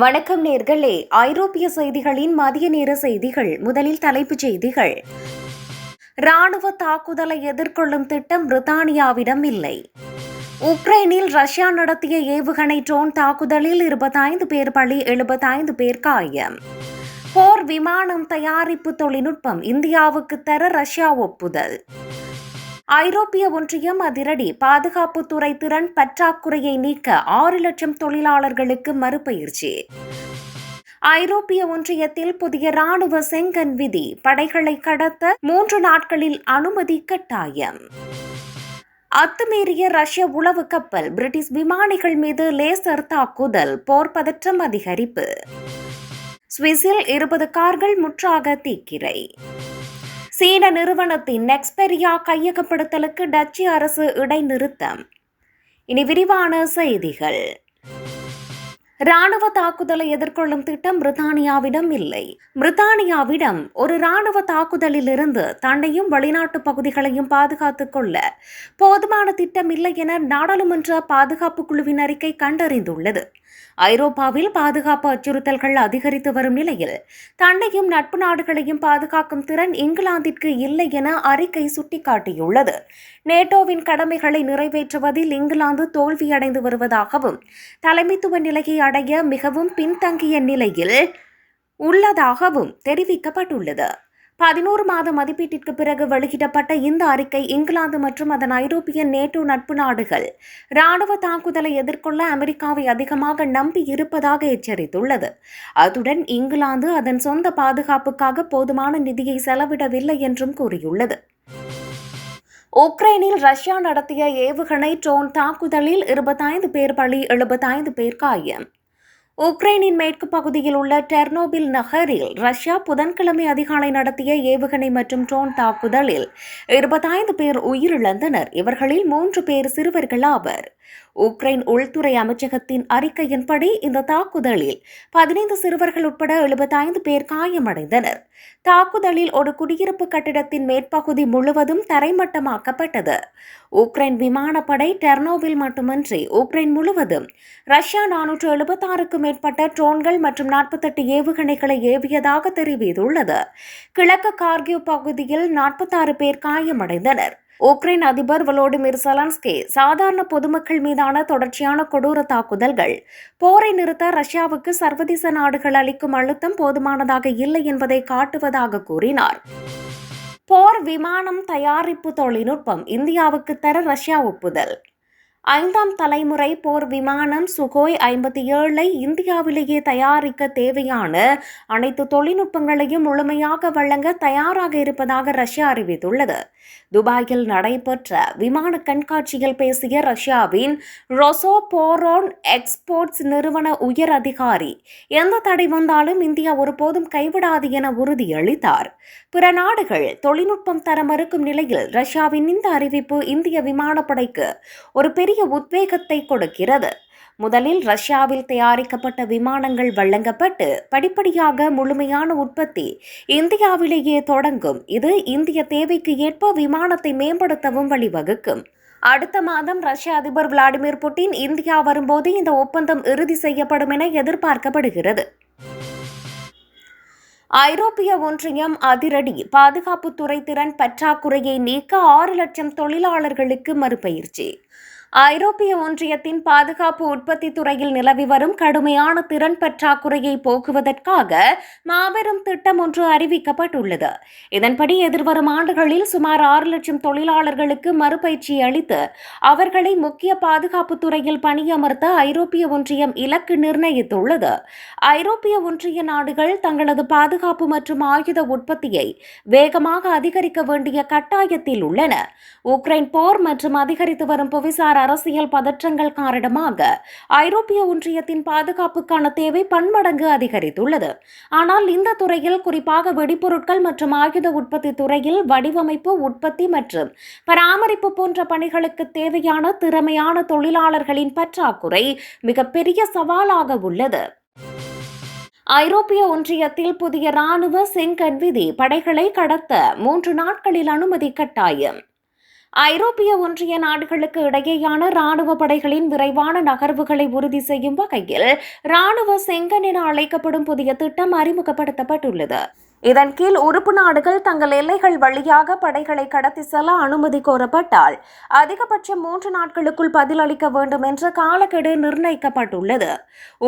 வணக்கம் நேர்களே. ஐரோப்பிய செய்திகளின் மதிய நேர செய்திகள் முதலில் தலைப்புச் செய்திகள். ராணுவ தாக்குதலை எதிர்கொள்ளும் திட்டம் பிரித்தானியாவிடம் இல்லை. உக்ரைனில் ரஷ்யா நடத்திய ஏவுகணை ட்ரோன் தாக்குதலில் இருபத்தைந்து பேர் பலி எழுபத்தைந்து பேர் காயம். போர் விமானம் தயாரிப்பு தொழில்நுட்பம் இந்தியாவுக்கு தர ரஷ்யா ஒப்புதல். ஐரோப்பிய ஒன்றியம் அதிரடி பாதுகாப்புத்துறை திறன் பற்றாக்குறையை நீக்க ஆறு லட்சம் தொழிலாளர்களுக்கு மறுபயிற்சி. ஐரோப்பிய ஒன்றியத்தில் புதிய ராணுவ செங்கன் விதி படைகளை கடத்த மூன்று நாட்களில் அனுமதி கட்டாயம். அத்துமீறிய ரஷ்ய உளவு கப்பல் பிரிட்டிஷ் விமானிகள் மீது லேசர் தாக்குதல் போர் பதற்றம் அதிகரிப்பு. சுவிஸில் இருபது கார்கள் முற்றாக தீக்கிரை. சீன நிறுவனத்தின் நெக்ஸ்பெரியா கையகப்படுத்தலுக்கு டச்சு அரசு இடைநிறுத்தம். இனி விரிவான செய்திகள். ராணுவ தாக்குதலை எதிர்கொள்ளும் திட்டம் பிரித்தானியாவிடம் இல்லை. பிரித்தானியாவிடம் ஒரு ராணுவ தாக்குதலிலிருந்து தன்னையும் வெளிநாட்டு பகுதிகளையும் பாதுகாத்துக் கொள்ள போதுமான திட்டம் இல்லை என நாடாளுமன்ற பாதுகாப்பு குழுவின் அறிக்கை கண்டறிந்துள்ளது. ஐரோப்பாவில் பாதுகாப்பு அச்சுறுத்தல்கள் அதிகரித்து வரும் நிலையில் தன்னையும் நட்பு நாடுகளையும் பாதுகாக்கும் திறன் இங்கிலாந்திற்கு இல்லை என அறிக்கை சுட்டிக்காட்டியுள்ளது. நேட்டோவின் கடமைகளை நிறைவேற்றுவதில் இங்கிலாந்து தோல்வியடைந்து வருவதாகவும் தலைமைத்துவ நிலையை அடைய மிகவும் பின்தங்கிய நிலையில் உள்ளதாகவும் தெரிவிக்கப்பட்டுள்ளது. பதினோரு மாத மதிப்பீட்டிற்கு பிறகு வெளியிடப்பட்ட இந்த அறிக்கை இங்கிலாந்து மற்றும் அதன் ஐரோப்பிய நேட்டோ நட்பு நாடுகள் ராணுவ தாக்குதலை எதிர்கொள்ள அமெரிக்காவை அதிகமாக நம்பி இருப்பதாக எச்சரித்துள்ளது. அத்துடன் இங்கிலாந்து அதன் சொந்த பாதுகாப்புக்காக போதுமான நிதியை செலவிடவில்லை என்றும் கூறியுள்ளது. உக்ரைனில் ரஷ்யா நடத்திய ஏவுகணை ட்ரோன் தாக்குதலில் இருபத்தைந்து பேர் பலி எழுபத்தைந்து பேர் காயம். உக்ரைனின் மேற்கு பகுதியில் உள்ள டெர்னோபில் நகரில் ரஷ்யா புதன்கிழமை அதிகாலை நடத்திய ஏவுகணை மற்றும் ட்ரோன் தாக்குதலில் இருபத்தைந்து பேர் உயிரிழந்தனர். இவர்களில் மூன்று பேர் சிறுவர்கள் ஆவர். உக்ரைன் உள்துறை அமைச்சகத்தின் அறிக்கையின்படி இந்த தாக்குதலில் பதினைந்து சிறுவர்கள் உட்பட எழுபத்தைந்து பேர் காயமடைந்தனர். தாக்குதலில் ஒரு குடியிருப்பு கட்டிடத்தின் மேற்பகுதி முழுவதும் தரைமட்டமாக்கப்பட்டது. உக்ரைன் விமானப்படை டெர்னோவில் மட்டுமின்றி உக்ரைன் முழுவதும் ரஷ்யா நானூற்று எழுபத்தாறுக்கும் மேற்பட்ட ட்ரோன்கள் மற்றும் நாற்பத்தெட்டு ஏவுகணைகளை ஏவியதாக தெரிவித்துள்ளது. கிழக்கு கார்கிவ் பகுதியில் நாற்பத்தாறு பேர் காயமடைந்தனர். உக்ரைன் அதிபர் வலோடிமிர் சலான்ஸ்கி சாதாரண பொதுமக்கள் மீதான தொடர்ச்சியான கொடூர தாக்குதல்கள். போரை நிறுத்த ரஷ்யாவுக்கு சர்வதேச நாடுகள் அளிக்கும் அழுத்தம் போதுமானதாக இல்லை என்பதை காட்டுவதாக கூறினார். போர் விமானம் தயாரிப்பு தொழில்நுட்பம் இந்தியாவுக்கு தர ரஷ்யா ஒப்புதல். ஐந்தாம் தலைமுறை போர் விமானம் சுகோய் ஐம்பத்தி ஏழை இந்தியாவிலேயே தயாரிக்க தேவையான அனைத்து தொழில்நுட்பங்களையும் முழுமையாக வழங்க தயாராக இருப்பதாக ரஷ்யா அறிவித்துள்ளது. துபாயில் நடைபெற்ற விமான கண்காட்சியில் பேசிய ரஷ்யாவின் ரொசோ போரோன் எக்ஸ்போர்ட்ஸ் நிறுவன உயர் அதிகாரி எந்த தடை வந்தாலும் இந்தியா ஒருபோதும் கைவிடாது என உறுதியளித்தார். பிற நாடுகள் தொழில்நுட்பம் தர மறுக்கும் நிலையில் ரஷ்யாவின் இந்த அறிவிப்பு இந்திய விமானப்படைக்கு ஒரு பெரிய உத்வேகத்தை கொடுக்கிறது. முதலில் ரஷ்யாவில் தயாரிக்கப்பட்ட விமானங்கள் வழங்கப்பட்டு படிப்படியாக முழுமையான உற்பத்தி இந்தியாவிலேயே தொடங்கும். இது இந்திய தேவைக்கு ஏற்ப விமானத்தை மேம்படுத்தவும் வழிவகுக்கும். அடுத்த மாதம் ரஷ்ய அதிபர் விளாடிமிர் புட்டின் இந்தியா வரும்போது இந்த ஒப்பந்தம் இறுதி செய்யப்படும் என எதிர்பார்க்கப்படுகிறது. ஐரோப்பிய ஒன்றியம் அதிரடி பாதுகாப்புத்துறை திறன் பற்றாக்குறையை நீக்க ஆறு லட்சம் தொழிலாளர்களுக்கு மறுபயிற்சி. ஐரோப்பிய ஒன்றியத்தின் பாதுகாப்பு உற்பத்தி துறையில் நிலவி வரும் கடுமையான திறன் பற்றாக்குறையை போக்குவதற்காக மாபெரும் திட்டம் ஒன்று அறிவிக்கப்பட்டுள்ளது. இதன்படி எதிர்வரும் ஆண்டுகளில் சுமார் ஆறு லட்சம் தொழிலாளர்களுக்கு மறுபயிற்சி அளித்து அவர்களை முக்கிய பாதுகாப்பு துறையில் பணியமர்த்த ஐரோப்பிய ஒன்றியம் இலக்கு நிர்ணயித்துள்ளது. ஐரோப்பிய ஒன்றிய நாடுகள் தங்களது பாதுகாப்பு மற்றும் ஆயுத உற்பத்தியை வேகமாக அதிகரிக்க வேண்டிய கட்டாயத்தில் உள்ளன. உக்ரைன் போர் மற்றும் அதிகரித்து வரும் புவிசார் அரசியல் பதற்றங்கள் காரணமாக ஐரோப்பிய ஒன்றியத்தின் பாதுகாப்புக்கான தேவை பன்மடங்கு அதிகரித்துள்ளது. ஆனால் இந்த துறையில் குறிப்பாக வெடிப்பொருட்கள் மற்றும் ஆயுத உற்பத்தி துறையில் வடிவமைப்பு உற்பத்தி மற்றும் பராமரிப்பு போன்ற பணிகளுக்கு தேவையான திறமையான தொழிலாளர்களின் பற்றாக்குறை மிகப்பெரிய சவாலாக உள்ளது. ஐரோப்பிய ஒன்றியத்தில் புதிய ராணுவ செங்கன் விதி படைகளை கடத்த மூன்று நாட்களில் அனுமதி கட்டாயம். ஐரோப்பிய ஒன்றிய நாடுகளுக்கு இடையேயான ராணுவ படைகளின் விரைவான நகர்வுகளை உறுதி செய்யும் வகையில் ராணுவ செங்கன் என அழைக்கப்படும் புதிய திட்டம் அறிமுகப்படுத்தப்பட்டுள்ளது. இதன் கீழ் உறுப்பு நாடுகள் தங்கள் எல்லைகள் வழியாக படைகளை கடத்தி செல்ல அனுமதி கோரப்பட்டால் அதிகபட்சம் மூன்று நாட்களுக்குள் பதிலளிக்க வேண்டும் என்ற காலக்கெடு நிர்ணயிக்கப்பட்டுள்ளது.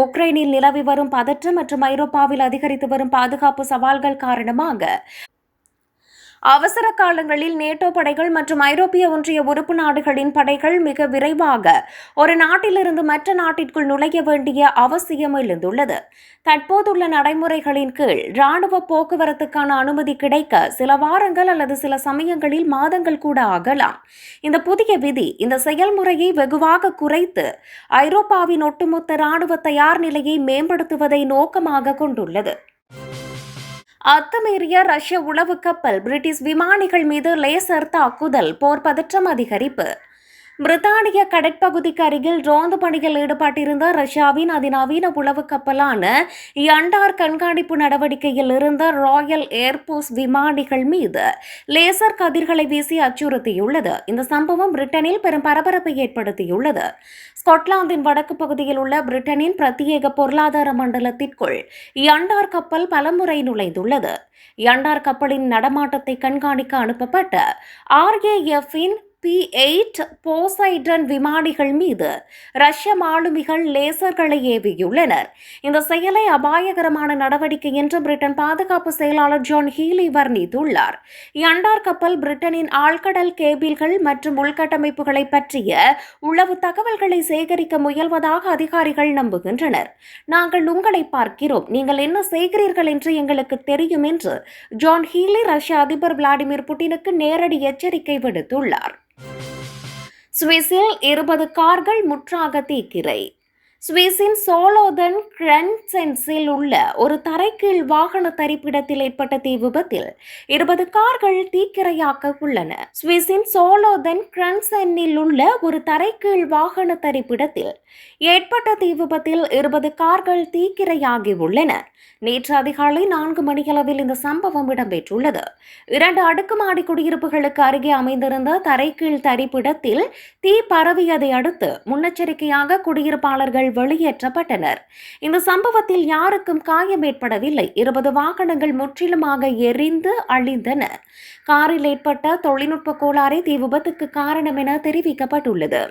உக்ரைனில் நிலவி வரும் பதற்றம் மற்றும் ஐரோப்பாவில் அதிகரித்து வரும் பாதுகாப்பு சவால்கள் காரணமாக அவசர காலங்களில் நேட்டோ படைகள் மற்றும் ஐரோப்பிய ஒன்றிய உறுப்பு நாடுகளின் படைகள் மிக விரைவாக ஒரு நாட்டிலிருந்து மற்ற நாட்டிற்குள் நுழைய வேண்டிய அவசியம் எழுந்துள்ளது. தற்போதுள்ள நடைமுறைகளின் கீழ் ராணுவ போக்குவரத்துக்கான அனுமதி கிடைக்க சில வாரங்கள் அல்லது சில சமயங்களில் மாதங்கள் கூட ஆகலாம். இந்த புதிய விதி இந்த செயல்முறையை வெகுவாக குறைத்து ஐரோப்பாவின் ஒட்டுமொத்த ராணுவ தயார் நிலையை மேம்படுத்துவதை நோக்கமாக கொண்டுள்ளது. அத்துமீறிய ரஷ்ய உளவு கப்பல் பிரிட்டிஷ் விமானிகள் மீது லேசர் தாக்குதல் போர் பதற்றம் அதிகரிப்பு. பிரித்தானிய கடற்பகுதிக்கு அருகில் ரோந்து பணியில் ஈடுபட்டிருந்த ரஷ்யாவின் அதிநவீன உளவு கப்பலான யண்டார் கண்காணிப்பு நடவடிக்கையில் இருந்த ராயல் ஏர்போர்ஸ் விமானிகள் மீது லேசர் கதிர்களை வீசி அச்சுறுத்தியுள்ளது. இந்த சம்பவம் பிரிட்டனில் பெரும் பரபரப்பை ஏற்படுத்தியுள்ளது. ஸ்காட்லாந்தின் வடக்கு பகுதியில் உள்ள பிரிட்டனின் பிரத்யேக பொருளாதார மண்டலத்திற்குள் யண்டார் கப்பல் பலமுறை நுழைந்துள்ளது. யண்டார் கப்பலின் நடமாட்டத்தை கண்காணிக்க அனுப்பப்பட்ட ஆர்ஏஎஃப்பின் பி எயிட் போசைடன் விமானிகள் மீது ரஷ்ய மாலுமிகள் லேசர்களை ஏவியுள்ளனர். இந்த செயலை அபாயகரமான நடவடிக்கை என்று பிரிட்டன் பாதுகாப்பு செயலாளர் ஜான் ஹீலி வர்ணித்துள்ளார். யண்டார் கப்பல் பிரிட்டனின் ஆழ்கடல் கேபிள்கள் மற்றும் உள்கட்டமைப்புகளை பற்றிய உளவு தகவல்களை சேகரிக்க முயல்வதாக அதிகாரிகள் நம்புகின்றனர். நாங்கள் உங்களை பார்க்கிறோம். நீங்கள் என்ன செய்கிறீர்கள் என்று எங்களுக்கு தெரியும் என்று ஜான் ஹீலி ரஷ்ய அதிபர் விளாடிமிர் புட்டினுக்கு நேரடி எச்சரிக்கை விடுத்துள்ளார். சுவிஸில் இருபது கார்கள் முற்றாக தீக்கிரை. சுவிஸின் சோலோதன் கிரன்சென்ஸில் உள்ள ஒரு தரைக்கீழ் வாகன தரிப்பிடத்தில் ஏற்பட்ட தீ விபத்தில் இருபது கார்கள் தீக்கிரையாக்க உள்ளன. சுவிஸின் சோலோதன் கிரன்சென்னில் உள்ள ஒரு தரைக்கீழ் வாகன தரிப்பிடத்தில் ஏற்பட்ட தீ விபத்தில் இருபது கார்கள் தீக்கிரையாகி உள்ளன. நேற்று அதிகாலை நான்கு மணியளவில் இந்த சம்பவம் இடம்பெற்றுள்ளது. இரண்டு அடுக்குமாடி குடியிருப்புகளுக்கு அருகே அமைந்திருந்த தரைக்கீழ் தரிப்பிடத்தில் தீ பரவியதை அடுத்து முன்னெச்சரிக்கையாக குடியிருப்பாளர்கள் வெளியேற்றப்பட்டனர். இந்த சம்பவத்தில் யாருக்கும் காயம் ஏற்படவில்லை. இருபது வாகனங்கள் முற்றிலுமாக எரிந்து அழிந்தன. காரில் ஏற்பட்ட தொழில்நுட்ப கோளாறே தீ விபத்துக்கு காரணம் என தெரிவிக்கப்பட்டுள்ளது.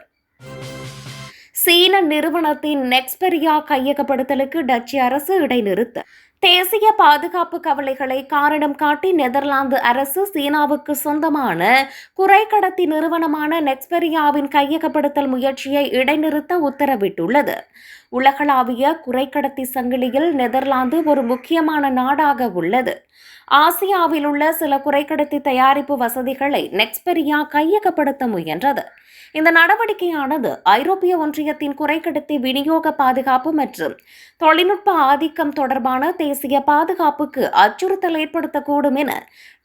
சீன நிறுவனத்தின் நெக்ஸ்பெரியா கையகப்படுத்தலுக்கு டச்சு அரசு இடைநிறுத்த தேசிய பாதுகாப்பு கவலைகளை காரணம் காட்டி நெதர்லாந்து அரசு சீனாவுக்கு சொந்தமான குறைக்கடத்தி நிறுவனமான நெக்ஸ்பெரியாவின் கையகப்படுத்தல் முயற்சியை இடைநிறுத்த உத்தரவிட்டுள்ளது. உலகளாவிய குறைக்கடத்தி சங்கிலியில் நெதர்லாந்து ஒரு முக்கியமான நாடாக உள்ளது. ஆசியாவில் உள்ள சில குறைக்கடத்தி தயாரிப்பு வசதிகளை நெக்ஸ்பெரியா கையகப்படுத்த முயன்றது. இந்த நடவடிக்கையானது ஐரோப்பிய ஒன்றியத்தின் குறைக்கடத்தி விநியோக பாதுகாப்பு மற்றும் தொழில்நுட்ப ஆதிக்கம் தொடர்பான தேசிய பாதுகாப்புக்கு அச்சுறுத்தல் ஏற்படுத்தக்கூடும் என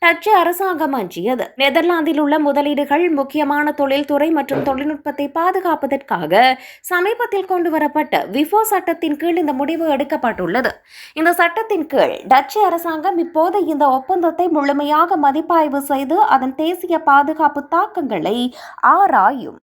டச்சு அரசாங்கம் அஞ்சியது. நெதர்லாந்தில் உள்ள முதலீடுகள் முக்கியமான தொழில்துறை மற்றும் தொழில்நுட்பத்தை பாதுகாப்பதற்காக சமீபத்தில் கொண்டுவரப்பட்ட விஃபோ சட்டத்தின் கீழ் இந்த முடிவு எடுக்கப்பட்டுள்ளது. இந்த சட்டத்தின் கீழ் டச்சு அரசாங்கம் இப்போது இந்த ஒப்பந்தத்தை முழுமையாக மதிப்பாய்வு செய்து அதன் தேசிய பாதுகாப்பு தாக்கங்களை ஆராயும்.